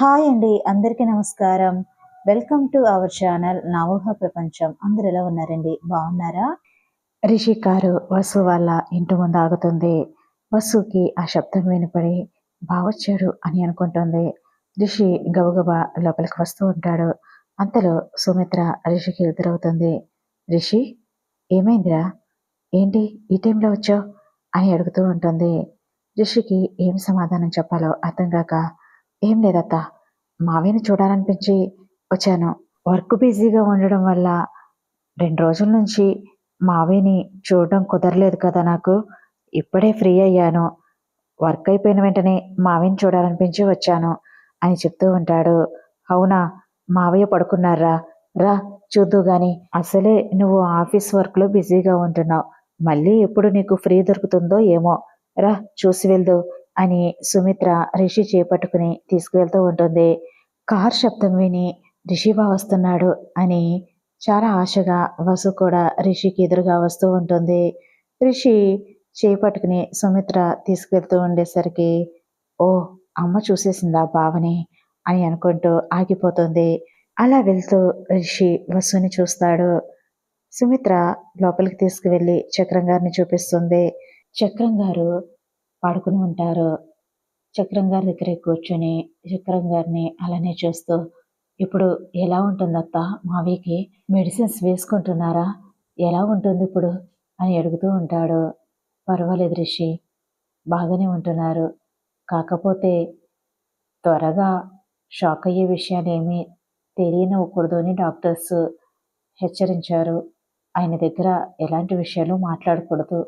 Hi అండి అందరికీ నమస్కారం. వెల్కమ్ టు అవర్ ఛానల్ నా ప్రపంచం. అందరు ఎలా ఉన్నారండి? బాగున్నారా? రిషి కారు వసు వాళ్ళ ఇంటి ముందు ఆగుతుంది. వసుకి ఆ శబ్దం వినపడి బావచ్చాడు అని అనుకుంటుంది. రిషి గబగబా లోపలికి వస్తూ ఉంటాడు. అంతలో సుమిత్ర రిషికి ఎదురవుతుంది. రిషి ఏమైందిరా? ఏంటి ఈ టైంలో వచ్చావు? అని అడుగుతూ ఉంటుంది. రిషికి ఏం సమాధానం చెప్పాలో అర్థం కాక ఏం లేదత్త. మావిని చూడాలనిపించి వచ్చాను. వర్క్ బిజీగా ఉండడం వల్ల రెండు రోజుల నుంచి మావిని చూడడం కుదరలేదు కదా నాకు. ఇప్పుడే ఫ్రీ అయ్యాను. వర్క్ అయిపోయిన వెంటనే మావిని చూడాలనిపించి వచ్చాను అని చెప్తూ ఉంటాడు. అవునా? మావయ్య పడుకున్నారా? రా చూద్దు గాని. అసలే నువ్వు ఆఫీస్ వర్క్లో బిజీగా ఉంటున్నావు. మళ్ళీ ఎప్పుడు నీకు ఫ్రీ దొరుకుతుందో ఏమో. రా చూసి వెళ్దు. అని సుమిత్ర రిషి చేపట్టుకుని తీసుకువెళ్తూ ఉంటుంది. కార్ శబ్దం విని రిషి బా వస్తున్నాడు అని చాలా ఆశగా వసు కూడా రిషికి ఎదురుగా వస్తూ ఉంటుంది. రిషి చేపట్టుకుని సుమిత్ర తీసుకెళ్తూ ఉండేసరికి ఓ అమ్మ చూసేసిందా బావని? అని అనుకుంటూ ఆగిపోతుంది. అలా వెళ్తూ రిషి వసుని చూస్తాడు. సుమిత్ర లోపలికి తీసుకువెళ్ళి చక్రం గారిని చూపిస్తుంది. చక్రం గారు పాడుకుని ఉంటారు. చక్రం గారి దగ్గరే కూర్చొని చక్రం గారిని అలానే చూస్తూ ఇప్పుడు ఎలా ఉంటుందత్త? మావికి మెడిసిన్స్ వేసుకుంటున్నారా? ఎలా ఉంటుంది ఇప్పుడు? అని అడుగుతూ ఉంటాడు. పర్వాలేదు రిషి బాగానే ఉంటున్నారు. కాకపోతే త్వరగా షాక్ అయ్యే విషయాలు ఏమీ తెలియనివ్వకూడదు అని డాక్టర్స్ హెచ్చరించారు. ఆయన దగ్గర ఎలాంటి విషయాలు మాట్లాడకూడదు.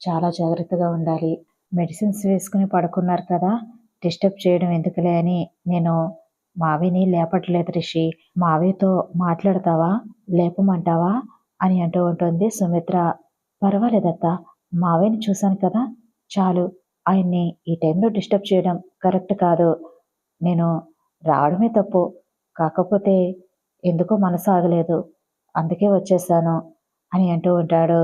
చాలా జాగ్రత్తగా ఉండాలి. మెడిసిన్స్ వేసుకుని పడుకున్నారు కదా డిస్టర్బ్ చేయడం ఎందుకులే అని నేను మావిని లేపట్లేదు రిషి. మావితో మాట్లాడతావా? లేపమంటావా? అని అంటూ ఉంటుంది సుమిత్ర. పర్వాలేదత్త మావిని చూశాను కదా. చాలు ఆయన్ని ఈ టైంలో డిస్టర్బ్ చేయడం కరెక్ట్ కాదు. నేను రావడమే తప్పు. కాకపోతే ఎందుకో మనసు ఆగలేదు. అందుకే వచ్చేసాను అని అంటూ ఉంటాడు.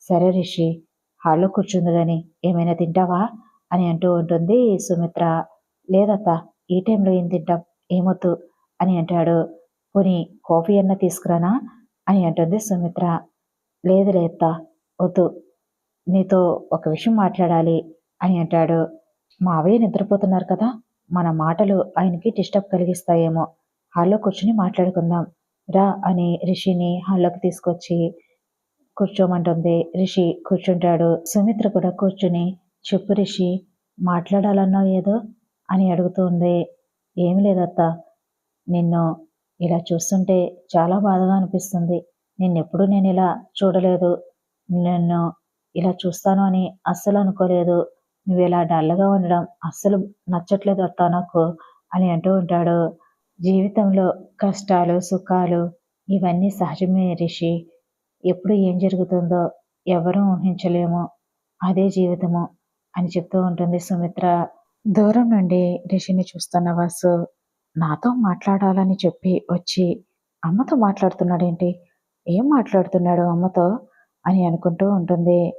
సరే రిషి హాల్లో కూర్చుంది కానీ ఏమైనా తింటావా? అని అంటూ ఉంటుంది సుమిత్ర. లేదత్త ఈ టైంలో ఏం తింటాం? ఏమొద్దు అని అంటాడు. పోనీ కాఫీ అన్న తీసుకురానా? అని అంటుంది సుమిత్ర. లేదు లేత్త వద్దు. నీతో ఒక విషయం మాట్లాడాలి అని అంటాడు. మావయ్య నిద్రపోతున్నారు కదా మన మాటలు ఆయనకి డిస్టర్బ్ కలిగిస్తాయేమో. హాల్లో కూర్చుని మాట్లాడుకుందాం. రా అని రిషిని హాల్లోకి తీసుకొచ్చి కూర్చోమంటుంది. రిషి కూర్చుంటాడు. సుమిత్ర కూడా కూర్చుని చెప్పు రిషి మాట్లాడాలన్నావు ఏదో? అని అడుగుతుంది. ఏమి లేదత్త నిన్ను ఇలా చూస్తుంటే చాలా బాధగా అనిపిస్తుంది. నిన్నెప్పుడు నేను ఇలా చూడలేదు. నిన్ను ఇలా చూస్తాను అని అస్సలు అనుకోలేదు. నువ్వు ఇలా డల్గా ఉండడం అస్సలు నచ్చట్లేదు అత్త నాకు అని అంటూ ఉంటాడు. జీవితంలో కష్టాలు సుఖాలు ఇవన్నీ సహజమే రిషి. ఎప్పుడు ఏం జరుగుతుందో ఎవరూ ఊహించలేము. అదే జీవితము అని చెప్తూ ఉంటుంది సుమిత్ర. దూరం నుండి రిషిని చూస్తున్న వాసు నాతో మాట్లాడాలని చెప్పి వచ్చి అమ్మతో మాట్లాడుతున్నాడేంటి? ఏం మాట్లాడుతున్నాడు అమ్మతో? అని అనుకుంటూ ఉంటుంది.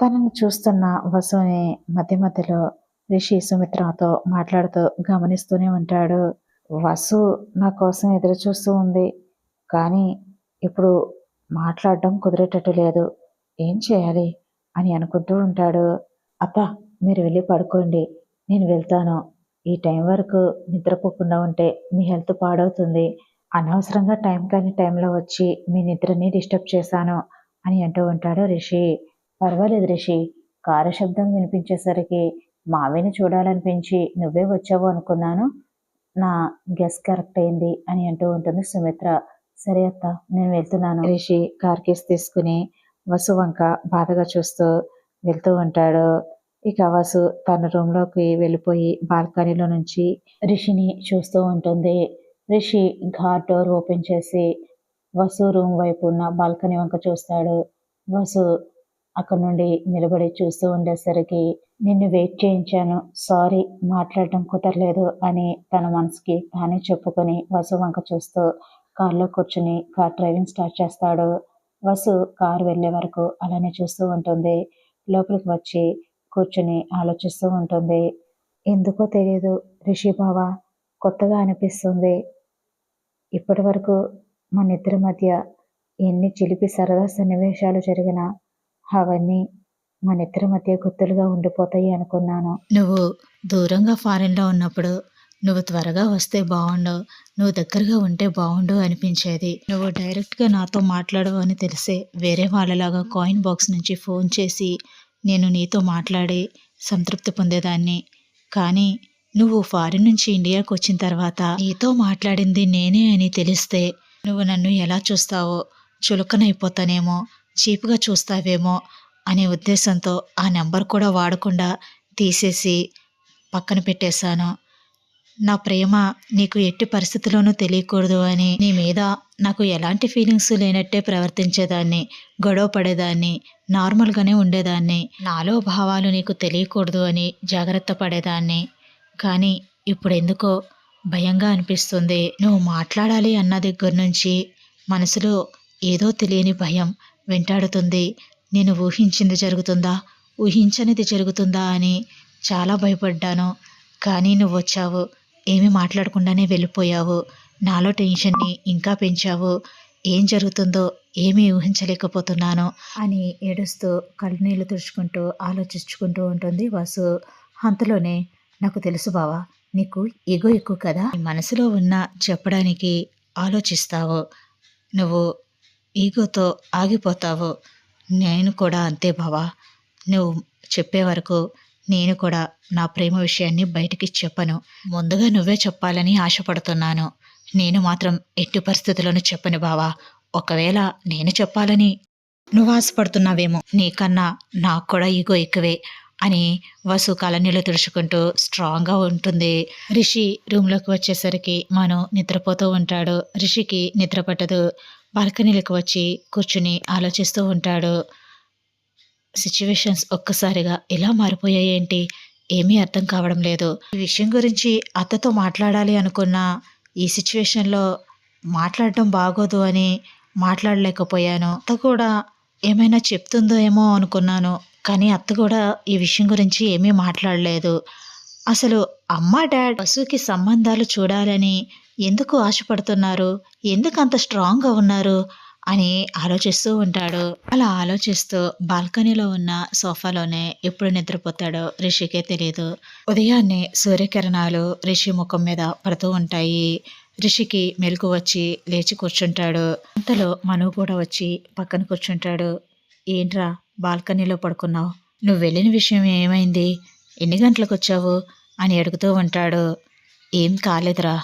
తనని చూస్తున్న వసుని మధ్య మధ్యలో రిషి సుమిత్రతో మాట్లాడుతూ గమనిస్తూనే ఉంటాడు. వసు నా కోసం ఎదురు చూస్తూ ఉంది. కానీ ఇప్పుడు మాట్లాడడం కుదిరేటట్టు లేదు. ఏం చేయాలి? అని అనుకుంటూ ఉంటాడు. అప్ప మీరు వెళ్ళి పడుకోండి. నేను వెళ్తాను. ఈ టైం వరకు నిద్రపోకుండా ఉంటే మీ హెల్త్ పాడవుతుంది. అనవసరంగా టైం కాని టైంలో వచ్చి మీ నిద్రని డిస్టర్బ్ చేశాను అని అంటూ ఉంటాడు రిషి. పర్వాలేదు రిషి. కారు శబ్దం వినిపించేసరికి మావిని చూడాలనిపించి నువ్వే వచ్చావు అనుకున్నాను. నా గెస్ కరెక్ట్ అయింది అని అంటూ ఉంటుంది సుమిత్ర. సరే అత్త నేను వెళ్తున్నాను. రిషి కార్ కేస్ తీసుకుని వసు వంక బాధగా చూస్తూ వెళ్తూ ఉంటాడు. ఇక వసు తన రూమ్లోకి వెళ్ళిపోయి బాల్కనీలో నుంచి రిషిని చూస్తూ ఉంటుంది. రిషి ఘాట్ డోర్ ఓపెన్ చేసి వసు రూమ్ వైపు ఉన్న బాల్కనీ వంక చూస్తాడు. వసు అక్కడ నుండి నిలబడి చూస్తూ ఉండేసరికి నిన్ను వెయిట్ చేయించాను. సారీ మాట్లాడడం కుదరలేదు అని తన మనసుకి తానే చెప్పుకొని వసు వంక చూస్తూ కార్లో కూర్చుని కార్ డ్రైవింగ్ స్టార్ట్ చేస్తాడు. వసు కార్ వెళ్ళే వరకు అలానే చూస్తూ ఉంటుంది. లోపలికి వచ్చి కూర్చుని ఆలోచిస్తూ ఉంటుంది. ఎందుకో తెలియదు రిషి బావ కొత్తగా అనిపిస్తుంది. ఇప్పటి వరకు మన ఇద్దరి మధ్య ఎన్ని చిలిపి సరదా సన్నివేశాలు జరిగినా అవన్నీ మన ఇద్దరి మధ్య గుర్తులుగా ఉండిపోతాయి అనుకున్నాను. నువ్వు దూరంగా ఫారెన్లో ఉన్నప్పుడు నువ్వు త్వరగా వస్తే బాగుండు నువ్వు దగ్గరగా ఉంటే బాగుండు అనిపించేది. నువ్వు డైరెక్ట్గా నాతో మాట్లాడవు అని తెలిసే వేరే వాళ్ళలాగా కాయిన్ బాక్స్ నుంచి ఫోన్ చేసి నేను నీతో మాట్లాడి సంతృప్తి పొందేదాన్ని. కానీ నువ్వు ఫారిన్ నుంచి ఇండియాకి వచ్చిన తర్వాత నీతో మాట్లాడింది నేనే అని తెలిస్తే నువ్వు నన్ను ఎలా చూస్తావో చులకనైపోతానేమో చీప్గా చూస్తావేమో అనే ఉద్దేశంతో ఆ నెంబర్ కూడా వాడకుండా తీసేసి పక్కన పెట్టేశాను. నా ప్రేమ నీకు ఎట్టి పరిస్థితుల్లోనూ తెలియకూడదు అని నీ మీద నాకు ఎలాంటి ఫీలింగ్స్ లేనట్టే ప్రవర్తించేదాన్ని గొడవ పడేదాన్ని నార్మల్గానే ఉండేదాన్ని నాలో భావాలు నీకు తెలియకూడదు అని జాగ్రత్త పడేదాన్ని. కానీ ఇప్పుడు ఎందుకో భయంగా అనిపిస్తుంది. నువ్వు మాట్లాడాలి అన్న దగ్గర నుంచి మనసులో ఏదో తెలియని భయం వెంటాడుతుంది. నేను ఊహించింది జరుగుతుందా ఊహించనిది జరుగుతుందా అని చాలా భయపడ్డాను. కానీ నువ్వు వచ్చావు ఏమీ మాట్లాడకుండానే వెళ్ళిపోయావు. నాలో టెన్షన్ని ఇంకా పెంచావు. ఏం జరుగుతుందో ఏమీ ఊహించలేకపోతున్నాను అని ఏడుస్తూ కళ్ళు నీళ్ళు తుడుచుకుంటూ ఆలోచించుకుంటూ ఉంటుంది వాసు. అంతలోనే నాకు తెలుసు బావా నీకు ఎగో ఎక్కువ కదా? మనసులో ఉన్న చెప్పడానికి ఆలోచిస్తావు. నువ్వు ఈగోతో ఆగిపోతావు. నేను కూడా అంతే బావా. నువ్వు చెప్పే వరకు నేను కూడా నా ప్రేమ విషయాన్ని బయటికి చెప్పను. ముందుగా నువ్వే చెప్పాలని ఆశపడుతున్నాను. నేను మాత్రం ఎట్టి పరిస్థితుల్లోనూ చెప్పను బావా. ఒకవేళ నేను చెప్పాలని నువ్వు ఆశపడుతున్నావేమో. నీకన్నా నాకు కూడా ఈగో ఎక్కువే అని వసు కళనీళ్ళు తుడుచుకుంటూ స్ట్రాంగ్గా ఉంటుంది. రిషి రూమ్లోకి వచ్చేసరికి మను నిద్రపోతూ ఉంటాడు. రిషికి నిద్ర పట్టదు. బాల్కనీలకు వచ్చి కూర్చుని ఆలోచిస్తూ ఉంటాడు. సిచ్యువేషన్స్ ఒక్కసారిగా ఎలా మారిపోయాయి ఏంటి? ఏమీ అర్థం కావడం లేదు. ఈ విషయం గురించి అత్తతో మాట్లాడాలి అనుకున్న ఈ సిచ్యువేషన్లో మాట్లాడటం బాగోదు అని మాట్లాడలేకపోయాను. అత్త కూడా ఏమైనా చెప్తుందో ఏమో అనుకున్నాను. కానీ అత్త కూడా ఈ విషయం గురించి ఏమీ మాట్లాడలేదు. అసలు అమ్మ డాడ్ పశువుకి సంబంధాలు చూడాలని ఎందుకు ఆశపడుతున్నారు? ఎందుకు అంత స్ట్రాంగ్గా ఉన్నారు? అని ఆలోచిస్తూ ఉంటాడు. అలా ఆలోచిస్తూ బాల్కనీలో ఉన్న సోఫాలోనే ఎప్పుడు నిద్రపోతాడో రిషికే తెలియదు ఉదయాన్నే సూర్యకిరణాలు రిషి ముఖం మీద పడుతూ ఉంటాయి. రిషికి మెలకు వచ్చి లేచి కూర్చుంటాడు. అంతలో మను కూడా వచ్చి పక్కన కూర్చుంటాడు. ఏంట్రా బాల్కనీలో పడుకున్నావు? నువ్వు వెళ్ళిన విషయం ఏమైంది? ఎన్ని గంటలకు వచ్చావు? అని అడుగుతూ ఉంటాడు. ఏం కాలేదురా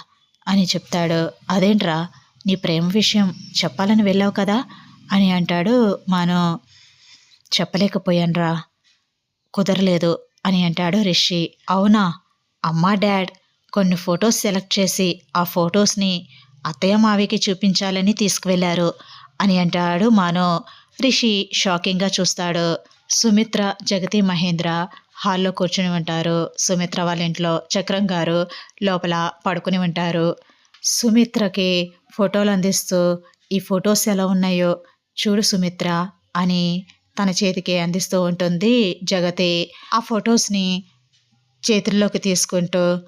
అని చెప్తాడు. అదేంట్రా? నీ ప్రేమ విషయం చెప్పాలని వెళ్ళావు కదా? అని అంటాడు మనం. చెప్పలేకపోయానురా. కుదరలేదు అని అంటాడు రిషి. అవునా? అమ్మా డాడ్. కొన్ని ఫొటోస్ సెలెక్ట్ చేసి ఆ ఫొటోస్ని అత్తయ్య మావికి చూపించాలని తీసుకువెళ్ళారు అని అంటాడు మాను. రిషి షాకింగ్గా చూస్తాడు. సుమిత్ర జగతి మహేంద్ర హాల్లో కూర్చుని ఉంటారు. సుమిత్ర వాళ్ళ ఇంట్లో చక్రం గారు లోపల పడుకుని ఉంటారు. సుమిత్రకి ఫోటోలు అందిస్తూ ఈ ఫొటోస్ ఎలా ఉన్నాయో చూడు సుమిత్ర అని తన చేతికి అందిస్తూ ఉంటుంది జగతి. ఆ ఫొటోస్ని చేతుల్లోకి తీసుకుంటూ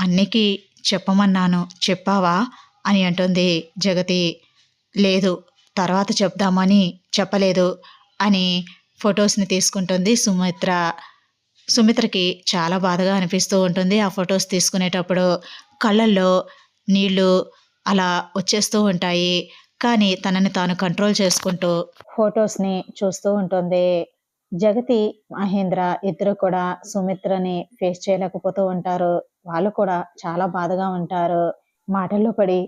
అన్నికి చెప్పమన్నాను చెప్పావా? అని అంటుంది జగతి. లేదు తర్వాత చెప్దామని చెప్పలేదు అని ఫొటోస్ని తీసుకుంటుంది సుమిత్ర. సుమిత్రకి చాలా బాధగా అనిపిస్తూ ఉంటుంది ఆ ఫొటోస్ తీసుకునేటప్పుడు. కళ్ళల్లో నీళ్ళు అలా వచ్చేస్తూ ఉంటాయి. కానీ తనని తాను కంట్రోల్ చేసుకుంటూ ఫొటోస్ని చూస్తూ ఉంటుంది. జగతి మహేంద్ర ఇద్దరు కూడా సుమిత్రని ఫేస్ చేయలేకపోతూ ఉంటారు. వాళ్ళు కూడా చాలా బాధగా ఉంటారు. మాటల్లో పడి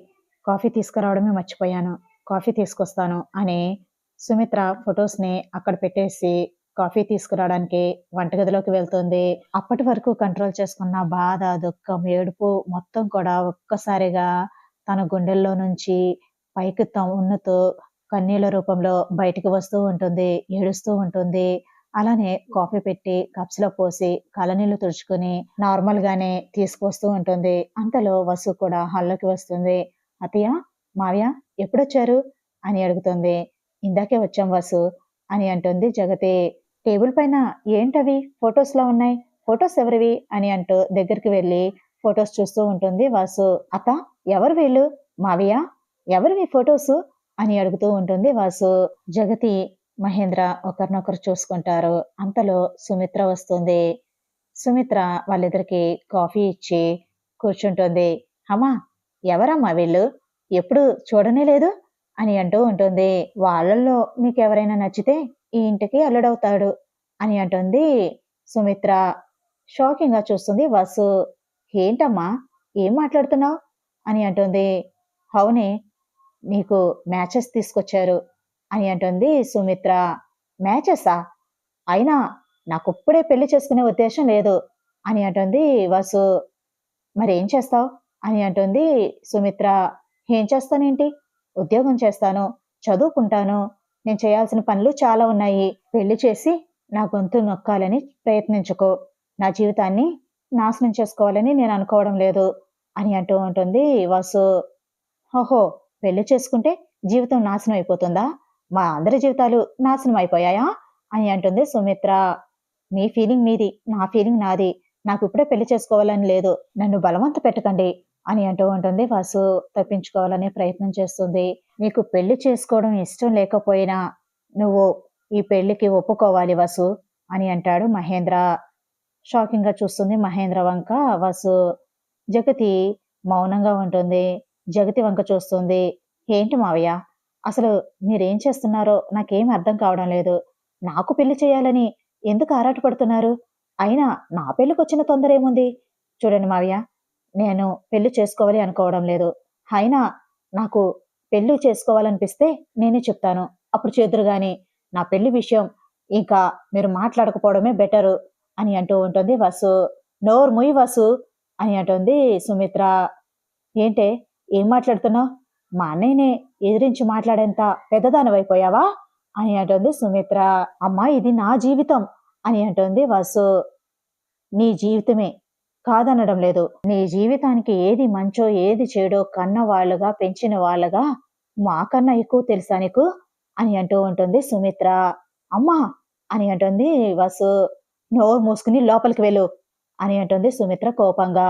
కాఫీ తీసుకురావడమే మర్చిపోయాను. కాఫీ తీసుకొస్తాను అని సుమిత్ర ఫొటోస్ని అక్కడ పెట్టేసి కాఫీ తీసుకురావడానికి వంటగదిలోకి వెళ్తుంది. అప్పటి వరకు కంట్రోల్ చేసుకున్న బాధ దుఃఖం ఏడుపు మొత్తం కూడా ఒక్కసారిగా తన గుండెల్లో నుంచి పైకి ఉన్నతూ కన్నీళ్ళ రూపంలో బయటికి వస్తూ ఉంటుంది ఏడుస్తూ ఉంటుంది. అలానే కాఫీ పెట్టి కప్స్లో పోసి కలనీళ్ళు తుడుచుకుని నార్మల్ గానే తీసుకొస్తూ ఉంటుంది. అంతలో వసు కూడా హాల్లోకి వస్తుంది. అతయ్య మావ్య ఎప్పుడొచ్చారు? అని అడుగుతుంది. ఇందాకే వచ్చాం వసు అని అంటుంది జగతి. టేబుల్ పైన ఏంటవి? ఫొటోస్లో ఉన్నాయి. ఫొటోస్ ఎవరివి? అని అంటూ దగ్గరికి వెళ్ళి ఫొటోస్ చూస్తూ ఉంటుంది వాసు. అత్త ఎవరు వీళ్ళు? మావయ్య ఎవరివి ఫొటోస్? అని అడుగుతూ ఉంటుంది వాసు. జగతి మహేంద్ర ఒకరినొకరు చూసుకుంటారు. అంతలో సుమిత్ర వస్తుంది. సుమిత్ర వాళ్ళిద్దరికి కాఫీ ఇచ్చి కూర్చుంటుంది. అమ్మా ఎవరమ్మా వీళ్ళు? ఎప్పుడు చూడనే లేదు? అని అంటూ ఉంటుంది. వాళ్ళల్లో మీకు ఎవరైనా నచ్చితే ఈ ఇంటికి అల్లుడవుతాడు అని అంటుంది సుమిత్ర. షాకింగ్గా చూస్తుంది వసు. ఏంటమ్మా? ఏం మాట్లాడుతున్నావు? అని అంటుంది. అవునే నీకు మ్యాచెస్ తీసుకొచ్చారు అని అంటుంది సుమిత్ర. మ్యాచెసా? అయినా నాకు ఇప్పుడే పెళ్ళి చేసుకునే ఉద్దేశం లేదు అని అంటుంది వసు. మరి ఏం చేస్తావు? అని అంటుంది సుమిత్ర. ఏం చేస్తానేంటి? ఉద్యోగం చేస్తాను చదువుకుంటాను నేను చేయాల్సిన పనులు చాలా ఉన్నాయి. పెళ్ళి చేసి నా గొంతు నొక్కాలని ప్రయత్నించుకో. నా జీవితాన్ని నాశనం చేసుకోవాలని నేను అనుకోవడం లేదు అని అంటూ ఉంటుంది వాసు. ఓహో పెళ్ళి చేసుకుంటే జీవితం నాశనం అయిపోతుందా? మా అందరి జీవితాలు నాశనం అయిపోయాయా? అని అంటుంది సుమిత్ర. మీ ఫీలింగ్ మీది నా ఫీలింగ్ నాది. నాకు ఇప్పుడే పెళ్ళి చేసుకోవాలని లేదు. నన్ను బలవంత పెట్టకండి. అని అంటూ ఉంటుంది. వాసు తప్పించుకోవాలనే ప్రయత్నం చేస్తుంది. నీకు పెళ్ళి చేసుకోవడం ఇష్టం లేకపోయినా నువ్వు ఈ పెళ్ళికి ఒప్పుకోవాలి వసు అని అంటాడు మహేంద్ర. షాకింగ్గా చూస్తుంది మహేంద్ర వంక. వసు జగతి మౌనంగా ఉంటుంది. జగతి వంక చూస్తుంది. ఏంటి మావయ్య? అసలు మీరేం చేస్తున్నారో నాకేం అర్థం కావడం లేదు. నాకు పెళ్ళి చేయాలని ఎందుకు ఆరాటపడుతున్నారు? అయినా నా పెళ్ళికి వచ్చిన తొందర ఏముంది చూడండి మావయ్య. నేను పెళ్ళి చేసుకోవాలి అనుకోవడం లేదు. అయినా నాకు పెళ్ళి చేసుకోవాలనిపిస్తే నేనే చెప్తాను. అప్పుడు చేదురు గాని నా పెళ్ళి విషయం ఇంకా మీరు మాట్లాడకపోవడమే బెటరు అని అంటూ ఉంటుంది వసు. నోరు ముయి వసు అని అంటుంది సుమిత్ర. ఏంటే ఏం మాట్లాడుతున్నావు? మా అన్నయ్యనే ఎదిరించి మాట్లాడేంత పెద్దదానివైపోయావా అని అంటుంది సుమిత్ర. అమ్మా ఇది నా జీవితం అని అంటుంది వసు. నీ జీవితమే కాదనడం లేదు. నీ జీవితానికి ఏది మంచో ఏది చెడో కన్న వాళ్ళుగా పెంచిన వాళ్ళగా మాకన్నా ఎక్కువ తెలుసా నీకు? అని అంటూ ఉంటుంది సుమిత్ర. అమ్మా! అని అంటుంది వసు. నోరు మూసుకుని లోపలికి వెళ్ళు అని అంటుంది సుమిత్ర కోపంగా.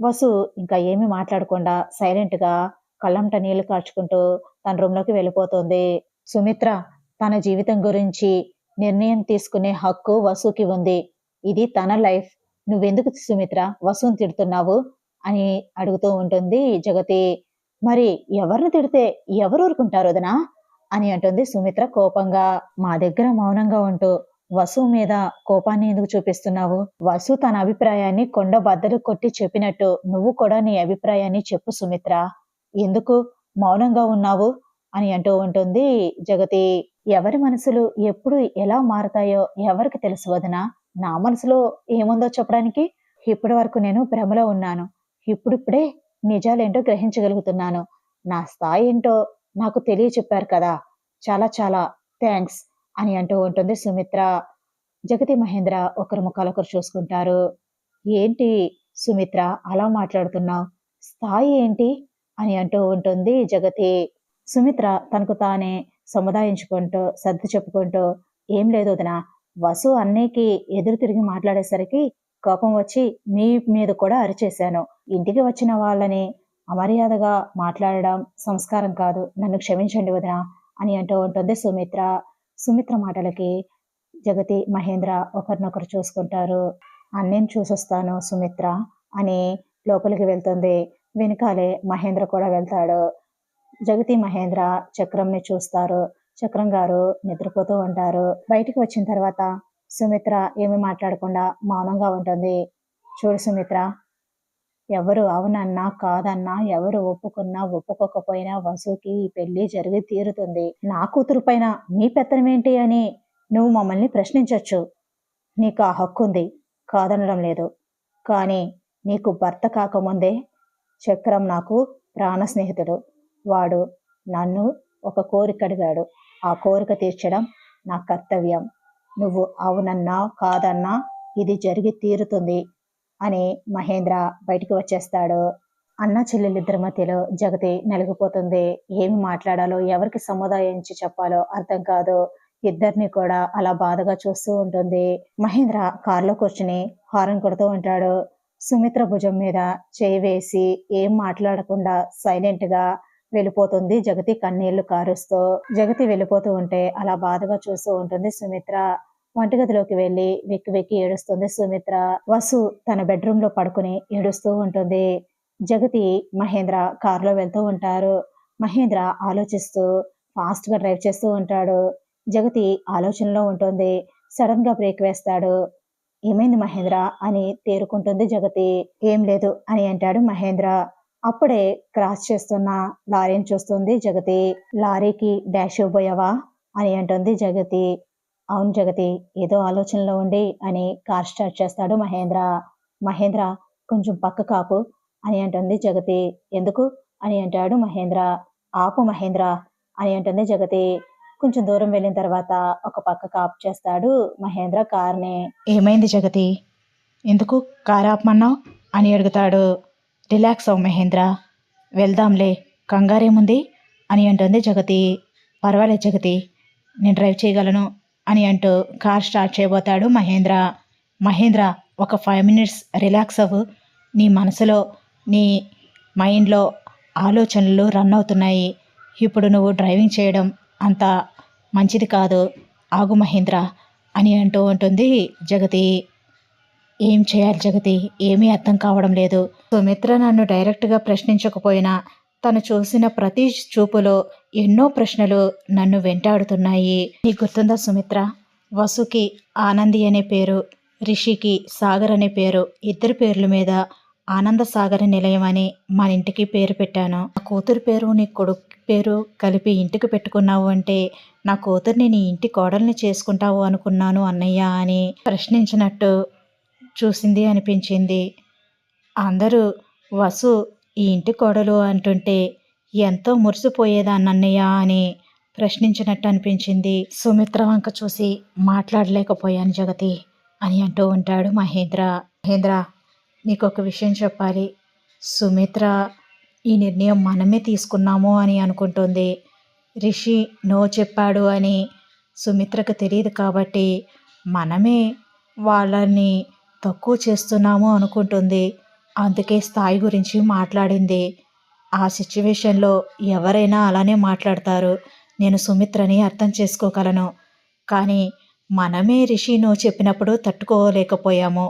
వసు ఇంకా ఏమీ మాట్లాడకుండా సైలెంట్గా కళ్ళంట నీళ్ళు కాచుకుంటూ తన రూమ్లోకి వెళ్ళిపోతుంది. సుమిత్ర తన జీవితం గురించి నిర్ణయం తీసుకునే హక్కు వసుకి ఉంది. ఇది తన లైఫ్. నువ్వెందుకు సుమిత్ర? వసుని తిడుతున్నావు? అని అడుగుతూ ఉంటుంది జగతి. మరి ఎవరిని తిడితే ఎవరు ఊరుకుంటారు వదనా? అని అంటుంది సుమిత్ర కోపంగా. మా దగ్గర మౌనంగా ఉంటూ వసు మీద కోపాన్ని ఎందుకు చూపిస్తున్నావు? వసు తన అభిప్రాయాన్ని కొండ బద్దలు కొట్టి చెప్పినట్టు నువ్వు కూడా నీ అభిప్రాయాన్ని చెప్పు సుమిత్ర. ఎందుకు? మౌనంగా ఉన్నావు? అని అంటూ ఉంటుంది జగతి. ఎవరి మనసులు ఎప్పుడు ఎలా మారతాయో ఎవరికి తెలుసు వదనా? నా మనసులో ఏముందో చెప్పడానికి ఇప్పటి వరకు నేను భ్రమలో ఉన్నాను. ఇప్పుడిప్పుడే నిజాలేంటో గ్రహించగలుగుతున్నాను. నా స్థాయి ఏంటో నాకు తెలియచెప్పారు కదా. చాలా చాలా థ్యాంక్స్ అని అంటూ ఉంటుంది సుమిత్ర. జగతి మహేంద్ర ఒకరి ముఖాలొకరు చూసుకుంటారు. ఏంటి సుమిత్ర అలా మాట్లాడుతున్నావు? స్థాయి ఏంటి? అని అంటూ ఉంటుంది జగతి. సుమిత్ర తనకు తానే సముదాయించుకుంటూ సర్ది చెప్పుకుంటూ ఏం లేదు వదినా వసు అన్నయ్యకి ఎదురు తిరిగి మాట్లాడేసరికి కోపం వచ్చి మీ మీద కూడా అరిచేశాను. ఇంటికి వచ్చిన వాళ్ళని అమర్యాదగా మాట్లాడడం సంస్కారం కాదు. నన్ను క్షమించండి వదిన అని అంటూ ఉంటుంది సుమిత్ర. సుమిత్ర మాటలకి జగతి మహేంద్ర ఒకరినొకరు చూసుకుంటారు. అన్నేం చూసొస్తాను సుమిత్ర అని లోపలికి వెళ్తుంది. వెనకాలే మహేంద్ర కూడా వెళ్తాడు. జగతి మహేంద్ర చక్రంని చూస్తారు. చక్రం గారు నిద్రపోతూ ఉంటారు. బయటికి వచ్చిన తర్వాత సుమిత్ర ఏమి మాట్లాడకుండా మౌనంగా ఉంటుంది. చూడు సుమిత్ర ఎవరు అవునన్నా కాదన్నా ఎవరు ఒప్పుకున్నా ఒప్పుకోకపోయినా వసుకి ఈ పెళ్ళి జరిగి తీరుతుంది. నా కూతురు పైన మీ పెత్తనమేంటి అని నువ్వు మమ్మల్ని ప్రశ్నించవచ్చు నీకు ఆ హక్కు ఉంది. కాదనడం లేదు. కానీ నీకు భర్త కాకముందే చక్రం నాకు ప్రాణ స్నేహితుడు వాడు నన్ను ఒక కోరిక అడిగాడు. ఆ కోరిక తీర్చడం నా కర్తవ్యం. నువ్వు అవునన్నా కాదన్నా ఇది జరిగి తీరుతుంది అని మహేంద్ర బయటికి వచ్చేస్తాడు. అన్న చెల్లెలిద్దరి మధ్యలో జగతి నలిగిపోతుంది. ఏమి మాట్లాడాలో ఎవరికి సముదాయించి చెప్పాలో అర్థం కాదు. ఇద్దరిని కూడా అలా బాధగా చూస్తూ ఉంటుంది. మహేంద్ర కారులో కూర్చుని హారం కొడుతూ ఉంటాడు. సుమిత్ర భుజం మీద చేయి వేసి ఏం మాట్లాడకుండా సైలెంట్గా వెళ్ళిపోతుంది. జగతి కన్నీళ్ళు కారుస్తూ జగతి వెళ్ళిపోతూ ఉంటే అలా బాధగా చూస్తూ ఉంటుంది సుమిత్ర. వంటగదిలోకి వెళ్ళి వెక్కి వెక్కి ఏడుస్తుంది సుమిత్ర. వసు తన బెడ్రూమ్లో పడుకుని ఏడుస్తూ ఉంటుంది. జగతి మహేంద్ర కారులో వెళ్తూ ఉంటారు. మహేంద్ర ఆలోచిస్తూ ఫాస్ట్గా డ్రైవ్ చేస్తూ ఉంటాడు. జగతి ఆలోచనలో ఉంటుంది. సడన్గా బ్రేక్ వేస్తాడు. ఏమైంది మహేంద్ర? అని తేరుకుంటుంది జగతి. ఏం లేదు అని అంటాడు మహేంద్ర. అప్పుడే క్రాస్ చేస్తున్న లారీని చూస్తుంది. జగతి లారీకి డాష్ ఇవ్వబోయావా? అని అంటుంది జగతి. అవును జగతి ఏదో ఆలోచనలో ఉండి అని కార్ స్టార్ట్ చేస్తాడు మహేంద్ర. మహేంద్ర కొంచెం పక్క కాపు అని అంటుంది జగతి. ఎందుకు? అని అంటాడు మహేంద్ర. ఆపు మహేంద్ర అని అంటుంది జగతి. కొంచెం దూరం వెళ్ళిన తర్వాత ఒక పక్క కాపు చేస్తాడు మహేంద్ర కార్ని. ఏమైంది జగతి? ఎందుకు కారు ఆపమన్నావు? అని అడుగుతాడు రిలాక్స్ అవు మహేంద్ర. వెళ్దాంలే కంగారేముంది? అని అంటుంది జగతి. పర్వాలేదు జగతి నేను డ్రైవ్ చేయగలను అని అంటూ కార్ స్టార్ట్ చేయబోతాడు మహేంద్ర. మహేంద్ర ఒక ఫైవ్ మినిట్స్ రిలాక్స్ అవ్వు. నీ మనసులో నీ మైండ్లో ఆలోచనలు రన్ అవుతున్నాయి. ఇప్పుడు నువ్వు డ్రైవింగ్ చేయడం అంత మంచిది కాదు. ఆగు మహేంద్ర అని అంటూ ఉంటుంది జగతి. ఏం చేయాలి జగతి? ఏమీ అర్థం కావడం లేదు. సుమిత్ర నన్ను డైరెక్ట్గా ప్రశ్నించకపోయినా తను చూసిన ప్రతి చూపులో ఎన్నో ప్రశ్నలు నన్ను వెంటాడుతున్నాయి. నీకు గుర్తుందా సుమిత్ర? వసుకి ఆనంది అనే పేరు రిషికి సాగర్ అనే పేరు ఇద్దరు పేర్ల మీద ఆనంద సాగర్ నిలయం అని మన ఇంటికి పేరు పెట్టాను. నా కూతురు పేరు నీ కొడుకు పేరు కలిపి ఇంటికి పెట్టుకున్నావు అంటే నా కూతుర్ని నీ ఇంటి కోడల్ని చేసుకుంటావు అనుకున్నాను అన్నయ్య అని ప్రశ్నించినట్టు చూసింది అనిపించింది. అందరూ వసు ఈ ఇంటి కోడలు అంటుంటే ఎంతో మురిసిపోయేదాన్నయ్య అని ప్రశ్నించినట్టు అనిపించింది. సుమిత్ర వంక చూసి మాట్లాడలేకపోయాను జగతి అని అంటూ ఉంటాడు మహేంద్ర. మహేంద్ర నీకు ఒక విషయం చెప్పాలి. సుమిత్ర ఈ నిర్ణయం మనమే తీసుకున్నాము అని అనుకుంటుంది. రిషి నో చెప్పాడు అని సుమిత్రకు తెలియదు కాబట్టి మనమే వాళ్ళని తక్కువ చేస్తున్నాము అనుకుంటుంది. అందుకే స్థాయి గురించి మాట్లాడింది. ఆ సిచ్యువేషన్లో ఎవరైనా అలానే మాట్లాడతారు. నేను సుమిత్రని అర్థం చేసుకోగలను. కానీ మనమే రిషిను చెప్పినప్పుడు తట్టుకోలేకపోయాము.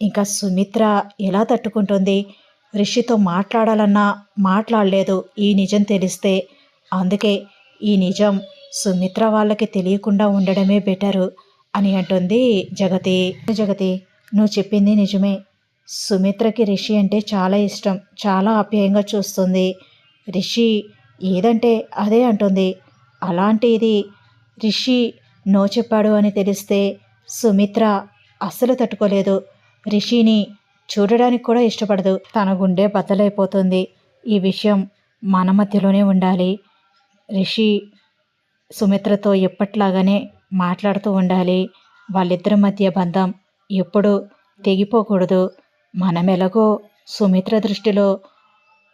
ఇంకా సుమిత్ర ఎలా తట్టుకుంటుంది? రిషితో మాట్లాడాలన్నా మాట్లాడలేదు ఈ నిజం తెలిస్తే. అందుకే ఈ నిజం సుమిత్ర వాళ్ళకి తెలియకుండా ఉండడమే బెటరు అని అంటుంది జగతి. జగతి నువ్వు చెప్పింది నిజమే. సుమిత్రకి రిషి అంటే చాలా ఇష్టం. చాలా ఆప్యాయంగా చూస్తుంది. రిషి ఏదంటే అదే అంటుంది. అలాంటిది రిషి నో చెప్పాడు అని తెలిస్తే సుమిత్ర అస్సలు తట్టుకోలేదు. రిషిని చూడడానికి కూడా ఇష్టపడదు. తన గుండె బద్దలైపోతుంది. ఈ విషయం మన మధ్యలోనే ఉండాలి. రిషి సుమిత్రతో ఎప్పట్లాగానే మాట్లాడుతూ ఉండాలి. వాళ్ళిద్దరి మధ్య బంధం ఎప్పుడు తెగిపోకూడదు. మనం ఎలాగో సుమిత్ర దృష్టిలో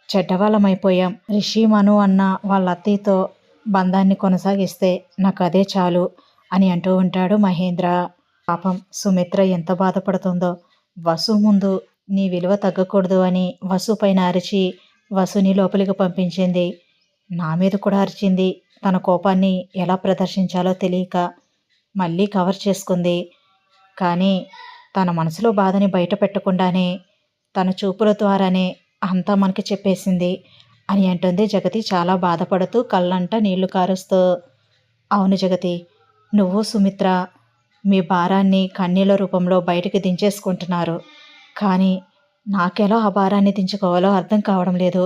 చెడ్డవాళ్ళమైపోయాం. రిషి మను అన్న వాళ్ళ అత్తయ్యతో బంధాన్ని కొనసాగిస్తే నాకు అదే చాలు అని అంటూ ఉంటాడు మహేంద్ర. పాపం సుమిత్ర ఎంత బాధపడుతుందో. వసు ముందు నీ విలువ తగ్గకూడదు అని వసు పైన అరిచి వసుని లోపలికి పంపించింది. నా మీద కూడా అరిచింది. తన కోపాన్ని ఎలా ప్రదర్శించాలో తెలియక మళ్ళీ కవర్ చేసుకుంది. కానీ తన మనసులో బాధని బయట పెట్టకుండానే తన చూపుల ద్వారానే అంతా మనకి చెప్పేసింది అని అంటుంది జగతి. చాలా బాధపడుతూ కళ్ళంట నీళ్ళు కారుస్తూ అవును జగతి నువ్వు సుమిత్ర మీ భారాన్ని కన్నీళ్ళ రూపంలో బయటికి దించేసుకుంటున్నారు. కానీ నాకెలా ఆ భారాన్ని దించుకోవాలో అర్థం కావడం లేదు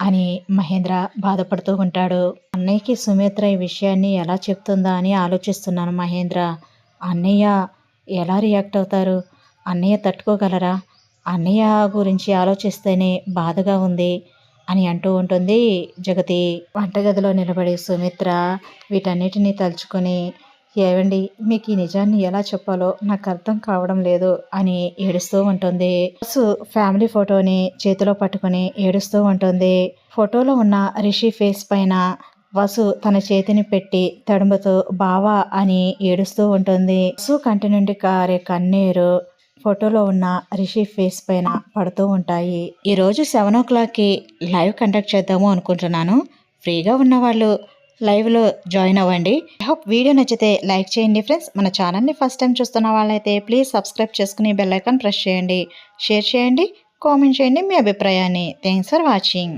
అని మహేంద్ర బాధపడుతూ ఉంటాడు. అన్నయ్యకి సుమిత్ర ఈ విషయాన్ని ఎలా చెప్తుందా అని ఆలోచిస్తున్నాను మహేంద్ర. అన్నయ్య ఎలా రియాక్ట్ అవుతారు? అన్నయ్య తట్టుకోగలరా? అన్నయ్య గురించి ఆలోచిస్తేనే బాధగా ఉంది అని అంటూ ఉంటుంది జగతి. వంటగదిలో నిలబడి సుమిత్ర వీటన్నిటినీ తలుచుకొని ఏవండి మీకు ఈ నిజాన్ని ఎలా చెప్పాలో నాకు అర్థం కావడం లేదు అని ఏడుస్తూ ఉంటుంది. వసు ఫ్యామిలీ ఫోటోని చేతిలో పట్టుకొని ఏడుస్తూ ఉంటుంది. ఫోటోలో ఉన్న రిషి ఫేస్ పైన వసు తన చేతిని పెట్టి తడుముతూ బావా అని ఏడుస్తూ ఉంటుంది. వసు కంటి నుండి కారే కన్నీరు ఫోటోలో ఉన్న రిషి ఫేస్ పైన పడుతూ ఉంటాయి. ఈరోజు సెవెన్ ఓ క్లాక్కి లైవ్ కండక్ట్ చేద్దాము అనుకుంటున్నాను. ఫ్రీగా ఉన్నవాళ్ళు లైవ్లో జాయిన్ అవ్వండి. హోప్ వీడియో నచ్చితే లైక్ చేయండి ఫ్రెండ్స్. మన ఛానల్ని ఫస్ట్ టైం చూస్తున్న వాళ్ళైతే ప్లీజ్ సబ్స్క్రైబ్ చేసుకుని బెల్లైకాన్ ప్రెస్ చేయండి. షేర్ చేయండి కామెంట్ చేయండి మీ అభిప్రాయాన్ని. Thanks for watching.